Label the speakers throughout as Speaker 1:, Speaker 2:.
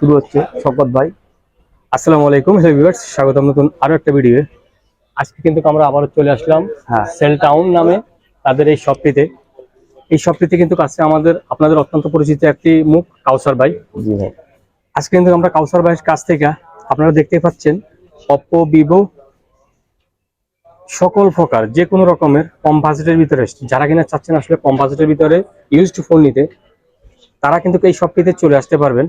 Speaker 1: শুরু হচ্ছে শকত ভাই।
Speaker 2: আসসালামু আলাইকুম হ্যালো ভিউয়ার্স স্বাগতম নতুন আরও একটা ভিডিও আজকে কিন্তু আমরা আবারও চলে আসলাম
Speaker 1: হ্যাঁ।
Speaker 2: সেল টাউন নামে তাদের এই শপটিতে এই শপটিতে কিন্তু কাছে আমাদের আপনাদের অত্যন্ত পরিচিত একটি মুখ কাউসার ভাই। আজকে কিন্তু আমরা কাউসার ভাইয়ের কাছ থেকে আপনারা দেখতেই পাচ্ছেন অপো ভিভো সকল প্রকার যে কোনো রকমের কম বাজেটের ভিতরে যারা কিনা চাচ্ছেন আসলে কম বাজেটের ভিতরে ইউজড ফোন নিতে তারা কিন্তু এই শপটিতে চলে আসতে পারবেন।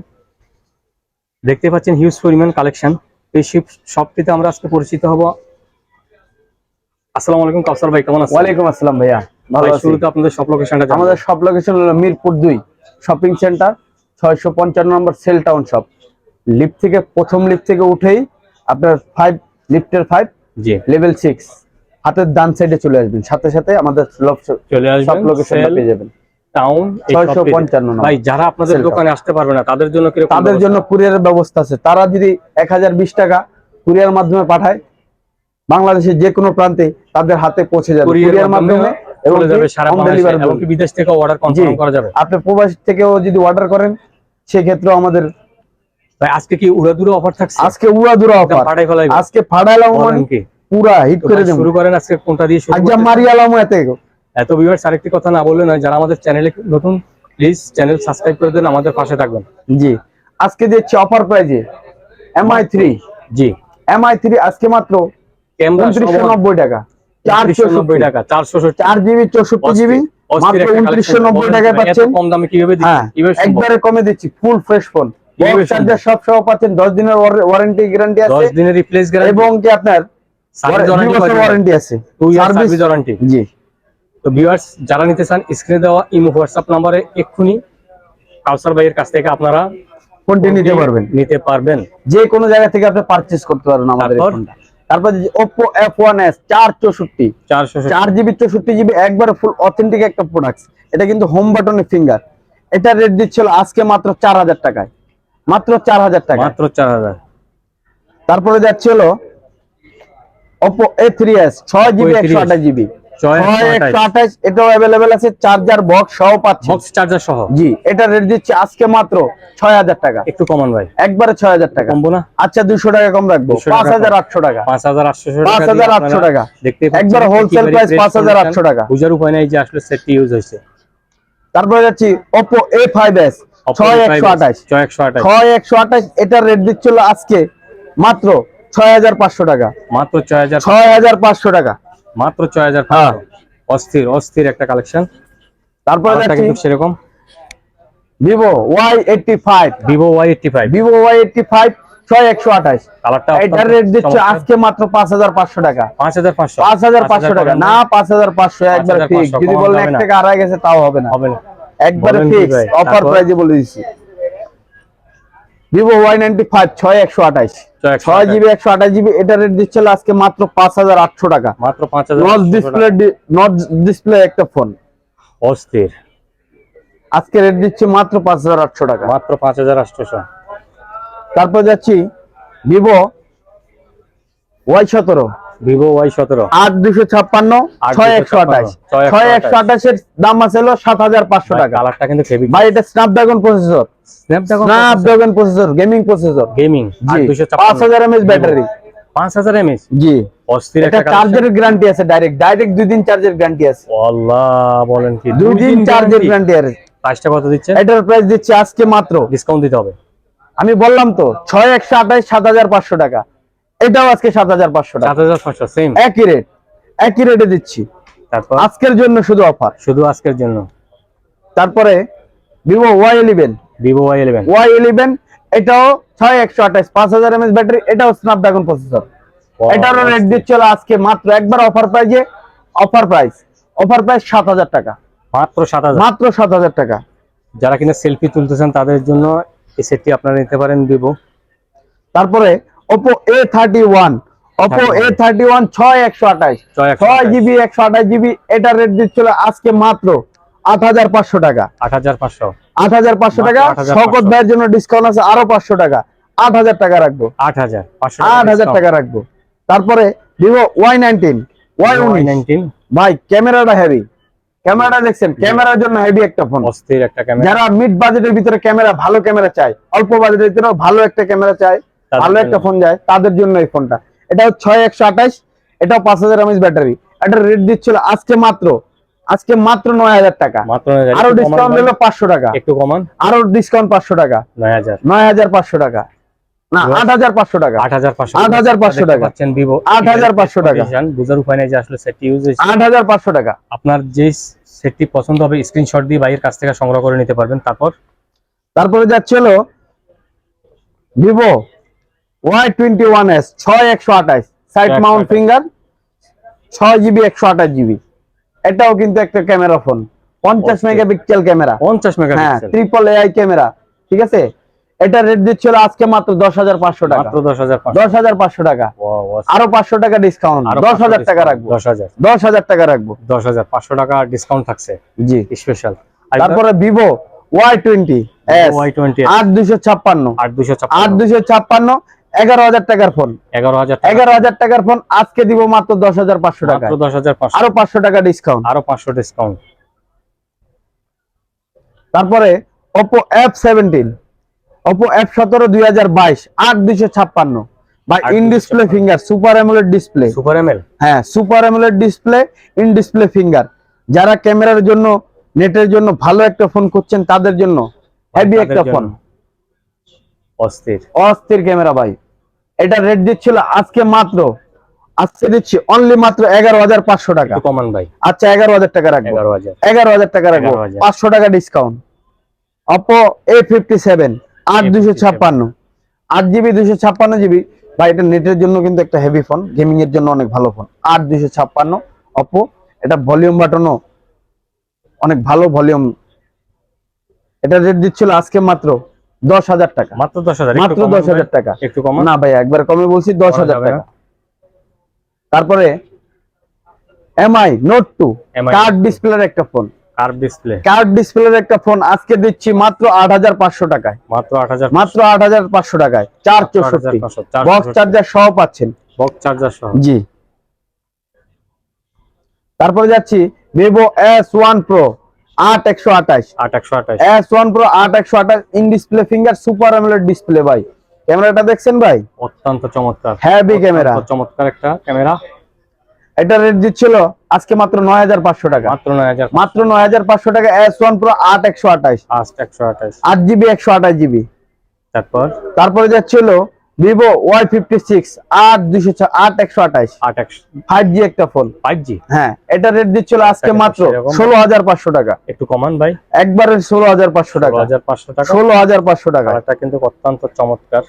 Speaker 2: দেখতে পাচ্ছেন হিউজ পরিমাণ কালেকশন এই শিপ শপটিতে আমরা আজকে পরিচিত হব। আসসালামু আলাইকুম কাউসার ভাই কেমন আছেন?
Speaker 1: ওয়ালাইকুম আসসালাম ভাইয়া ভালো
Speaker 2: ভাই,
Speaker 1: আছি।
Speaker 2: শুরুতে আপনাদের সব লোকেশনটা
Speaker 1: আমাদের সব লোকেশন হলো মিরপুর দুই শপিং সেন্টার ছয়শো পঞ্চান্ন number cell town shop lift থেকে প্রথম লিফট থেকে উঠেই আপনার ফাইভ লিফটের ফাইভ
Speaker 2: জি।
Speaker 1: লেভেল সিক্স হাতের ডান সাইডে চলে আসবেন। সাথে সাথে আমাদের সব- লোকেশনটা পেয়ে যাবেন।
Speaker 2: টাউন ভাই যারা আপনাদের দোকানে আসতে পারবে না তাদের জন্য
Speaker 1: তাদের জন্য কুরিয়ারের ব্যবস্থা আছে। তারা যদি এক হাজার বিশ টাকা কুরিয়ার মাধ্যমে পাঠায় বাংলাদেশের যে কোনো প্রান্তে তাদের হাতে পৌঁছে যাবে।
Speaker 2: কুরিয়ার
Speaker 1: মাধ্যমে এবং
Speaker 2: বিদেশ থেকে অর্ডার কনফার্ম করা যাবে।
Speaker 1: আপনি প্রবাস থেকেও যদি অর্ডার করেন সেক্ষেত্রেও আমাদের
Speaker 2: ভাই আজকে কি উড়াদুরো অফার থাকছে?
Speaker 1: আজকে উড়া দুরা
Speaker 2: একদম
Speaker 1: অফার আজকে ফাড়াইলাম মানে পুরা হিট করে দেবো।
Speaker 2: শুরু করেন আজকে কোনটা দিয়ে শুরু করতে?
Speaker 1: মারিয়ালাম এতে
Speaker 2: এত ভিউয়ার্স আরেকটি কথা না বললে নয় যারা আমাদের চ্যানেলে নতুন প্লিজ চ্যানেল সাবস্ক্রাইব করে দেন আমাদের পাশে থাকবেন।
Speaker 1: জি। আজকে দিচ্ছি অফার প্রাইজে MI three
Speaker 2: G.
Speaker 1: MI three আজকে মাত্র উনত্রিশশো নব্বই টাকা। চারশো
Speaker 2: নব্বই টাকা চারশো
Speaker 1: চার জিবি চৌষট্টি জিবি মাত্র উনত্রিশশো নব্বই টাকায় পাচ্ছেন।
Speaker 2: কম দামে কীভাবে?
Speaker 1: হ্যাঁ? একবারে কমে দিচ্ছি ফুল ফ্রেশ ফোন চার্জার সব সহ পাচ্ছেন দশ দিনের ওয়ারেন্টি গ্যারান্টি আছে।
Speaker 2: দশ দিনের রিপ্লেস গ্যারান্টি
Speaker 1: এবং কি আপনার
Speaker 2: ওয়ারেন্টি
Speaker 1: আছে। সার্ভিস
Speaker 2: ওয়ারেন্টি
Speaker 1: জি।
Speaker 2: তো ভিউয়ার্স যারা নিতে চান স্ক্রিনে দেওয়া ইমো হোয়াটসঅ্যাপ নাম্বারে এক্ষুনি কাউসার ভাইয়ের কাছ থেকে আপনারা
Speaker 1: ফোনটি নিতে পারবেন।
Speaker 2: নিতে পারবেন।
Speaker 1: যে কোনো জায়গা থেকে আপনি পারচেজ করতে পারবেন আমাদের? ফোনটা তারপর? চৌষট্টি জিবি চৌষট্টি জিবি একবারে ফুল অথেন্টিক একটা প্রোডাক্ট এটা কিন্তু হোম ফিঙ্গার এটা রেট দিচ্ছিল আজকে মাত্র চার হাজার টাকায়। মাত্র চার হাজার টাকা
Speaker 2: মাত্র চার হাজার।
Speaker 1: তারপরে যাচ্ছিল জিবি
Speaker 2: A3s
Speaker 1: একশো আঠাশ জিবি।
Speaker 2: ছয়
Speaker 1: ছয় একশো আঠাশ এটাও অ্যাভেলেবেল আছে চার্জার বক্স সহ
Speaker 2: বক্স চার্জার সহ?
Speaker 1: জি এটা রেট দিচ্ছে আজকে মাত্র ছয় হাজার টাকা।
Speaker 2: একটু কমান ভাই।
Speaker 1: একবারে টাকা।
Speaker 2: কমবো না?
Speaker 1: আচ্ছা টাকা কম রাখব।
Speaker 2: 200 টাকা
Speaker 1: পাঁচ হাজার
Speaker 2: কম।
Speaker 1: আটশো টাকা।
Speaker 2: পাঁচ হাজার আটশো
Speaker 1: পাঁচ হাজার আটশো টাকা।
Speaker 2: দেখতে
Speaker 1: একবার wholesale price 5,800 টাকা।
Speaker 2: বুঝার উপায় নাই যে আসলে সেটটি ইউজ হয়েছে।
Speaker 1: তারপরে যাচ্ছি ওপো এ ফাইভ এস ছয় একশো আঠাশ।
Speaker 2: ছয় একশো আঠাশ।
Speaker 1: ছয় একশো আঠাশ এটার রেট দিচ্ছিল আজকে মাত্র ছয় হাজার পাঁচশো টাকা।
Speaker 2: মাত্র ছয় হাজার
Speaker 1: ছয় হাজার পাঁচশো টাকা।
Speaker 2: মাত্র ছয় হাজার
Speaker 1: হ্যাঁ।
Speaker 2: অস্থির অস্থির একটা কালেকশন
Speaker 1: তারপরে
Speaker 2: কিন্তু সেরকম।
Speaker 1: Vivo Y eighty five
Speaker 2: Vivo Y eighty five
Speaker 1: Vivo Y eighty five ছয় একশো আঠাশ।
Speaker 2: কালারটা
Speaker 1: এটার রেট দিচ্ছে আজকে মাত্র পাঁচ হাজার পাঁচশো টাকা।
Speaker 2: পাঁচ হাজার পাঁচশো।
Speaker 1: পাঁচ হাজার পাঁচশো টাকা। না পাঁচ হাজার পাঁচশো একবার
Speaker 2: 5,500
Speaker 1: ফিক্স যদি বলেন এক টাকা আড়াই গেছে তাও হবে না।
Speaker 2: হবে না।
Speaker 1: একবারে ফিক্স অফার? প্রাইজে বলে দিচ্ছি। ভিভো ওয়াই নাইনটি ফাইভ ছয় একশো আঠাইশ
Speaker 2: ছয়।
Speaker 1: জিবি একশো আঠাশ জিবি এটা রেট দিচ্ছিল আজকে মাত্র পাঁচ হাজার আটশো টাকা।
Speaker 2: মাত্র পাঁচ হাজার
Speaker 1: নট ডিসপ্লে নট ডিসপ্লে একটা ফোন
Speaker 2: অস্থির।
Speaker 1: আজকে রেট দিচ্ছে মাত্র পাঁচ হাজার আটশো টাকা।
Speaker 2: মাত্র পাঁচ হাজার আটশোশো
Speaker 1: তারপর যাচ্ছি ভিভো ওয়াই সতেরো।
Speaker 2: ভিভো ওয়াই সতেরো।
Speaker 1: আট দুশো ছাপ্পান্ন ছয় একশো আঠাশ।
Speaker 2: ছয় একশো
Speaker 1: আঠাশের দাম আছে হলো সাত হাজার পাঁচশো টাকা।
Speaker 2: কালারটা কিন্তু
Speaker 1: ভাই এটা Snapdragon processor
Speaker 2: Snapdragon
Speaker 1: processor gaming processor
Speaker 2: gaming
Speaker 1: পাঁচ হাজার এমএচ ব্যাটারি
Speaker 2: পাঁচ হাজার এমএস
Speaker 1: জি।
Speaker 2: অস্থির একটা
Speaker 1: চার্জের গ্যারান্টি আছে ডাইরেক্ট ডাইরেক্ট দুই দিন চার্জের গ্যারান্টি আছে।
Speaker 2: আল্লাহ বলেন কি
Speaker 1: দুই দিন চার্জের গ্যারান্টি আছে।
Speaker 2: প্রাইসটা কত দিচ্ছেন
Speaker 1: এটার প্রাইস দিচ্ছে আজকে মাত্র।
Speaker 2: ডিসকাউন্ট দিতে হবে।
Speaker 1: আমি বললাম তো ছয় একশো আঠাশ সাত হাজার পাঁচশো টাকা। এটাও আজকে সাত হাজার পাঁচশো টাকা।
Speaker 2: সেম
Speaker 1: একই রেট একই রেটে দিচ্ছি।
Speaker 2: তারপর?
Speaker 1: আজকের জন্য শুধু অফার
Speaker 2: শুধু আজকের জন্য।
Speaker 1: তারপরে Vivo Y eleven
Speaker 2: Vivo Y eleven
Speaker 1: Y eleven এটাও ছয় একশো আঠাশ পাঁচ হাজার এমএস ব্যাটারি এটাও স্ন্যাপড্রাগন প্রসেসর এটারও রেট দিচ্ছিল আজকে মাত্র একবার অফার প্রাইজে অফার প্রাইস অফার প্রাইস সাত হাজার টাকা।
Speaker 2: মাত্র সাত হাজার।
Speaker 1: মাত্র সাত হাজার টাকা।
Speaker 2: যারা কিনা সেলফি তুলতেছেন তাদের জন্য এই সেটটি আপনারা নিতে পারেন ভিভো
Speaker 1: তারপরে Oppo A thirty one Oppo A thirty one ছয় একশো আঠাশ
Speaker 2: ছয়।
Speaker 1: জিবি একশো আঠাশ জিবি এটার রেট দিচ্ছিল আজকে মাত্র আট হাজার পাঁচশো টাকা।
Speaker 2: আট হাজার পাঁচশো।
Speaker 1: আট হাজার পাঁচশো টাকা
Speaker 2: 8,500
Speaker 1: শকত ভাইয়ের জন্য ডিসকাউন্ট আছে আরও পাঁচশো টাকা আট হাজার টাকা রাখব।
Speaker 2: আট হাজার
Speaker 1: আট হাজার টাকা রাখব। তারপরে Vivo Y nineteen Y
Speaker 2: nineteen
Speaker 1: ভাই ক্যামেরাটা হেভি ক্যামেরাটা দেখছেন ক্যামেরার জন্য হেভি একটা ফোন
Speaker 2: অস্থির একটা ক্যামেরা।
Speaker 1: যারা মিড বাজেটের ভিতরে ক্যামেরা ভালো ক্যামেরা চায় অল্প বাজেটের ভিতরে ভালো একটা ক্যামেরা চায় ভালো একটা ফোন যায় তাদের জন্য এই ফোনটা এটা হচ্ছে ছয় একশো আঠাশ এটাও পাঁচ হাজার এমএস ব্যাটারি এটা রেট দিচ্ছিল আজকে মাত্র আজকে মাত্র নয় হাজার টাকা।
Speaker 2: হাজার। আরও
Speaker 1: ডিসকাউন্ট। দিলো পাঁচশো টাকা।
Speaker 2: একটু কমান।
Speaker 1: আরও ডিসকাউন্ট পাঁচশো টাকা।
Speaker 2: নয় হাজার।
Speaker 1: নয় হাজার পাঁচশো টাকা। না আট হাজার পাঁচশো টাকা।
Speaker 2: আট হাজার পাঁচশো
Speaker 1: 8,500 টাকা।
Speaker 2: পাচ্ছেন ভিভো
Speaker 1: 8,500 টাকা।
Speaker 2: বুঝার উপায় নেই যে আসলে সেটটি ইউজ হয়েছে।
Speaker 1: আট হাজার পাঁচশো টাকা।
Speaker 2: আপনার যে সেটটি পছন্দ হবে স্ক্রিনশট দিয়ে ভাইয়ের কাছ থেকে সংগ্রহ করে নিতে পারবেন। তারপর?
Speaker 1: তারপরে যাচ্ছিল Vivo Y twenty one S ছয় একশো আঠাশ সাইড মাউন্ট ফিঙ্গার ছয় জিবি একশো আঠাশ জিবি এটাও কিন্তু একটা ক্যামেরা ফোন পঞ্চাশ. মেগাপিক্সেল ক্যামেরা
Speaker 2: পঞ্চাশ
Speaker 1: হ্যাঁ ট্রিপল এআই ক্যামেরা ঠিক আছে? এটা রেট দিচ্ছিল আজকে মাত্র দশ হাজার পাঁচশো টাকা।
Speaker 2: মাত্র দশ হাজার পাঁচশো।
Speaker 1: টাকা। আরও পাঁচশো টাকা ডিসকাউন্ট দশ হাজার টাকা রাখব।
Speaker 2: দশ হাজার।
Speaker 1: দশ হাজার টাকা রাখব।
Speaker 2: দশ হাজার পাঁচশো টাকা ডিসকাউন্ট থাকছে।
Speaker 1: জি।
Speaker 2: স্পেশাল
Speaker 1: তারপরে Vivo Y twenty
Speaker 2: Y twenty
Speaker 1: আট দুশো ছাপ্পান্ন।
Speaker 2: আট দুশো
Speaker 1: আট দুশো ছাপ্পান্ন এগারো হাজার টাকার ফোন
Speaker 2: এগারো হাজার
Speaker 1: এগারো হাজার টাকার ফোন আজকে দিব মাত্র দশ হাজার পাঁচশো টাকা
Speaker 2: দশ হাজার
Speaker 1: আরও পাঁচশো টাকা ডিসকাউন্ট
Speaker 2: আরও পাঁচশো ডিসকাউন্ট
Speaker 1: তারপরে Oppo F seventeen Oppo F সতেরো দুই হাজার বাইশ আট দুইশো ছাপ্পান্ন। বা in display finger super AMOLED display
Speaker 2: super AMOLED
Speaker 1: হ্যাঁ super AMOLED display in display finger যারা ক্যামেরার জন্য নেটের জন্য ভালো একটা ফোন করছেন তাদের জন্য হেভি একটা ফোন
Speaker 2: অস্থির।
Speaker 1: অস্থির ক্যামেরা ভাই। এটা রেট দিচ্ছিল আজকে মাত্র আজকে দিচ্ছি অনলি মাত্র এগারো হাজার পাঁচশো টাকা।
Speaker 2: কমান ভাই।
Speaker 1: আচ্ছা এগারো হাজার টাকা রাখব।
Speaker 2: এগারো হাজার।
Speaker 1: টাকা রাখব। পাঁচশো টাকা discount Oppo A fifty seven আট দুশো ছাপ্পান্ন। আট জিবি দুশো ছাপ্পান্ন জিবি বা এটা নেটের জন্য কিন্তু একটা হেভি ফোন গেমিং এর জন্য অনেক ভালো ফোন আট দুশো ছাপ্পান্ন অপো এটা ভলিউম বাটনও অনেক ভালো ভলিউম এটা রেট দিচ্ছিল আজকে মাত্র দশ হাজার টাকা।
Speaker 2: মাত্র দশ হাজার
Speaker 1: মাত্র দশ হাজার টাকা।
Speaker 2: একটু কমান
Speaker 1: না ভাই একবার কমে বলছি দশ হাজার টাকা। তারপরে এমআই নোট টু কার্ড ডিসপ্লের একটা ফোন
Speaker 2: কার্ভ ডিসপ্লে
Speaker 1: কার্ড ডিসপ্লের একটা ফোন আজকে দিচ্ছি মাত্র আট হাজার পাঁচশো টাকায়।
Speaker 2: মাত্র আট হাজার
Speaker 1: মাত্র আট হাজার পাঁচশো টাকায়। চার চৌষট্টি। বক্স চার্জার সহ পাচ্ছেন।
Speaker 2: বক্স চার্জার সহ।
Speaker 1: জি। তারপরে যাচ্ছি ভিভো এস ওয়ান প্রো আট একশো আঠাশ।
Speaker 2: আট একশো আঠাশ।
Speaker 1: এস ওয়ান প্রো আট একশো আঠাশ in display finger super AMOLED display ভাই। ক্যামেরাটা দেখছেন ভাই?
Speaker 2: অত্যন্ত চমৎকার।
Speaker 1: Heavy camera.
Speaker 2: চমৎকার একটা ক্যামেরা।
Speaker 1: এটা রেট দিচ্ছিল আজকে মাত্র নয় হাজার পাঁচশো টাকা।
Speaker 2: মাত্র নয় হাজার
Speaker 1: মাত্র নয় হাজার পাঁচশো টাকা এস ওয়ান প্রো আট একশো আঠাশ।
Speaker 2: ফার্স্ট একশো আঠাশ।
Speaker 1: আট জিবি একশো আঠাশ জিবি
Speaker 2: তারপর?
Speaker 1: তারপরে যাচ্ছিল ভিভো ওয়াই ফিফটি সিক্স আট দুশো আট একশো আঠাশ। ফাইভ জি একটা ফোন
Speaker 2: ফাইভ জি
Speaker 1: হ্যাঁ এটা রেট দিচ্ছিল আজকে মাত্র ষোলো হাজার পাঁচশো টাকা।
Speaker 2: একটু কমান ভাই।
Speaker 1: একবারে ষোলো হাজার পাঁচশো টাকা।
Speaker 2: হাজার পাঁচশো টাকা।
Speaker 1: ষোলো হাজার পাঁচশো টাকা।
Speaker 2: কালারটা কিন্তু অত্যন্ত চমৎকার।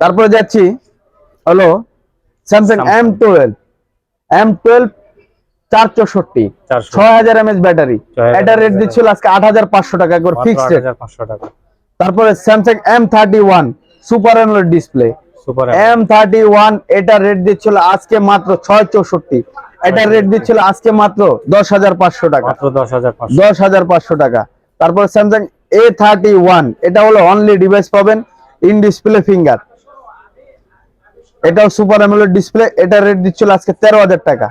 Speaker 1: তারপরে যাচ্ছি হলো Samsung. M twelve M twelve চার চৌষট্টি ছয় হাজার এমএচ ব্যাটারি।
Speaker 2: 6000
Speaker 1: এটা রেট দিচ্ছিল আজকে আট হাজার পাঁচশো টাকা
Speaker 2: একবার
Speaker 1: ফিক্সড
Speaker 2: টাকা।
Speaker 1: তারপরে Samsung M thirty one super AMOLED display M thirty one এটা রেট দিচ্ছিল আজকে মাত্র ছয় চৌষট্টি। এটা রেট দিচ্ছিল আজকে মাত্র দশ হাজার পাঁচশো টাকা।
Speaker 2: দশ হাজার পাঁচশো।
Speaker 1: টাকা। তারপর স্যামসাং এ থার্টি ওয়ান এটা হলো অনলি ডিভাইস পাবেন ইন ডিসপ্লে ফিঙ্গার এটাও সুপার অ্যামোলেড ডিসপ্লে এটা রেট দিচ্ছিল আজকে তেরো হাজার টাকা।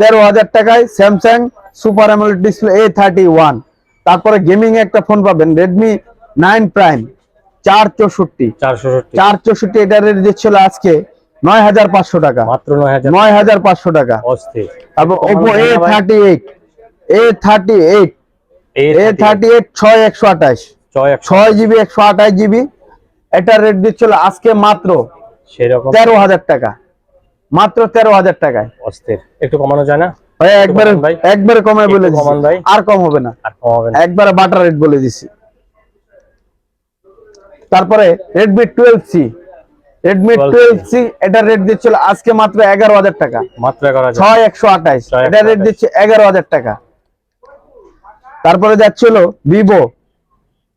Speaker 1: তেরো হাজার টাকায় Samsung super AMOLED display A thirty one তারপরে গেমিং একটা ফোন পাবেন রেডমি নাইন প্রাইম চার চৌষট্টি। চার চৌষট্টি। এটা রেট দিচ্ছিল আজকে নয় হাজার পাঁচশো টাকা।
Speaker 2: মাত্র নয় হাজার
Speaker 1: পাঁচশো টাকা। তারপর Oppo A thirty eight A thirty eight A thirty eight ছয় একশো আঠাশ।
Speaker 2: ছয়
Speaker 1: জিবি একশো আঠাশ জিবি এটা রেট দিচ্ছিল আজকে মাত্র
Speaker 2: সেরকম।
Speaker 1: তেরো হাজার টাকা। মাত্র তেরো হাজার টাকায়।
Speaker 2: অস্থির। একটু কমানো যায় না?
Speaker 1: একবারে একবারে কমে
Speaker 2: একটু
Speaker 1: বলে
Speaker 2: কমান ভাই।
Speaker 1: আর কম হবে না।
Speaker 2: আর কমাবে না।
Speaker 1: একবারে বাটার রেট বলে দিছি। তারপরে Redmi twelve C Redmi twelve C এটা রেট দিচ্ছিল আজকে মাত্র এগারো হাজার টাকা।
Speaker 2: মাত্র
Speaker 1: ছয় একশো আঠাশ।
Speaker 2: ছয়
Speaker 1: এটা রেট দিচ্ছে এগারো হাজার টাকা। তারপরে যাচ্ছিল Vivo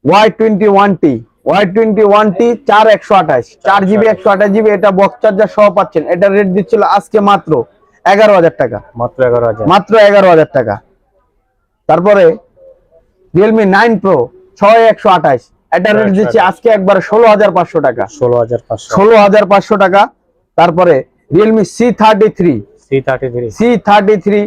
Speaker 1: Y twenty one T Y twenty one T চার একশো আঠাশ। চার জিবি একশো আঠাশ জিবি এটা বক্স চার্জার সহ পাচ্ছেন। এটা রেট দিচ্ছিল আজকে মাত্র এগারো হাজার টাকা।
Speaker 2: মাত্র এগারো হাজার।
Speaker 1: মাত্র এগারো হাজার টাকা। তারপরে রিয়েলমি নাইন প্রো ছয় একশো আঠাশ। এটা রেট
Speaker 2: 128
Speaker 1: দিচ্ছে আজকে একবার ষোলো হাজার পাঁচশো টাকা।
Speaker 2: ষোলো হাজার পাঁচশো।
Speaker 1: ষোলো হাজার পাঁচশো টাকা তারপরে Realme C thirty three
Speaker 2: C thirty three
Speaker 1: C thirty three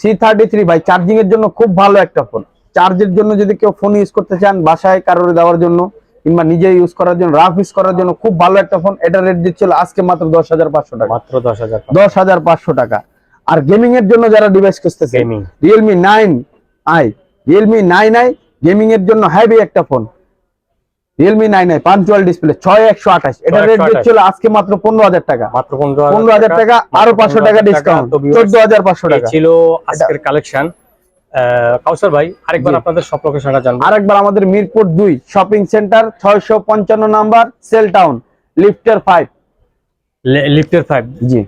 Speaker 1: C thirty three ভাই চার্জিং এর জন্য খুব ভালো একটা ফোন চার্জের জন্য যদি কেউ ফোন ইউজ করতে চান বাসায় কারোর দেওয়ার জন্য কিংবা নিজে ইউজ করার জন্য রাফ ইউজ করার জন্য খুব ভালো একটা ফোন এটা রেট দিচ্ছিল আজকে মাত্র দশ হাজার পাঁচশো টাকা।
Speaker 2: মাত্র দশ হাজার
Speaker 1: দশ হাজার পাঁচশো টাকা। আর গেমিং এর জন্য যারা ডিভাইস খুঁজতেছে
Speaker 2: gaming
Speaker 1: Realme nine i Realme nine i gaming এর জন্য হেভি একটা ফোন রিয়েলমি নাইন আই পাঞ্চুয়াল ডিসপ্লে ছয় একশো আঠাশ। এটা রেট
Speaker 2: 6128
Speaker 1: দিচ্ছিল আজকে মাত্র পনেরো হাজার টাকা।
Speaker 2: মাত্র পনেরো
Speaker 1: হাজার টাকা। আরও পাঁচশো টাকা ডিসকাউন্ট চোদ্দ হাজার পাঁচশো টাকা।
Speaker 2: ছিল আজকের কালেকশন কাউসার ভাই আরেকবার আপনাদের সব লোকেশনটা জানব।
Speaker 1: আরেকবার আমাদের মিরপুর দুই শপিং সেন্টার ছয়শো পঞ্চান্ন নাম্বার সেল টাউন লিফটার ফাইভ
Speaker 2: লিফটের ফাইভ
Speaker 1: জি।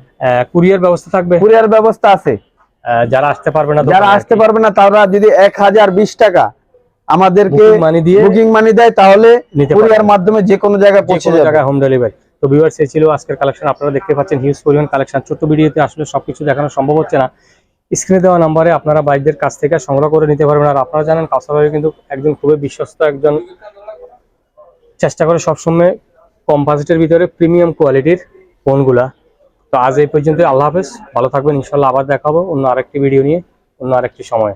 Speaker 2: কুরিয়ার ব্যবস্থা থাকবে?
Speaker 1: কুরিয়ার ব্যবস্থা আছে।
Speaker 2: যারা আসতে পারবে না
Speaker 1: যারা আসতে পারবে না তারা যদি এক হাজার বিশ টাকা আমাদেরকে
Speaker 2: মানি দিয়ে
Speaker 1: বুকিং মানি দেয় তাহলে কুরিয়ার। মাধ্যমে যে কোনো জায়গায় পৌঁছে যাবে।
Speaker 2: জায়গায় হোম ডেলিভারি তো ভিউয়ার্স এই ছিল আজকের কালেকশন আপনারা দেখতে পাচ্ছেন হিউজ পরিমাণ কালেকশন ছোট্ট ভিডিওতে আসলে সবকিছু দেখানো সম্ভব হচ্ছে না। স্ক্রিনে দেওয়া নাম্বারে আপনারা বাইকদের কাছ থেকে সংগ্রহ করে নিতে পারবেন। আর আপনারা জানেন কাউসার ভাই কিন্তু একজন খুবই বিশ্বস্ত একজন। চেষ্টা করে সবসময় কম বাজেটের ভিতরে প্রিমিয়াম কোয়ালিটির ফোনগুলা তো আজ এই পর্যন্ত আল্লাহ হাফেজ। ভালো থাকবেন। ইনশাল্লাহ আবার দেখাবো অন্য আরেকটি ভিডিও নিয়ে অন্য আরেকটি সময়।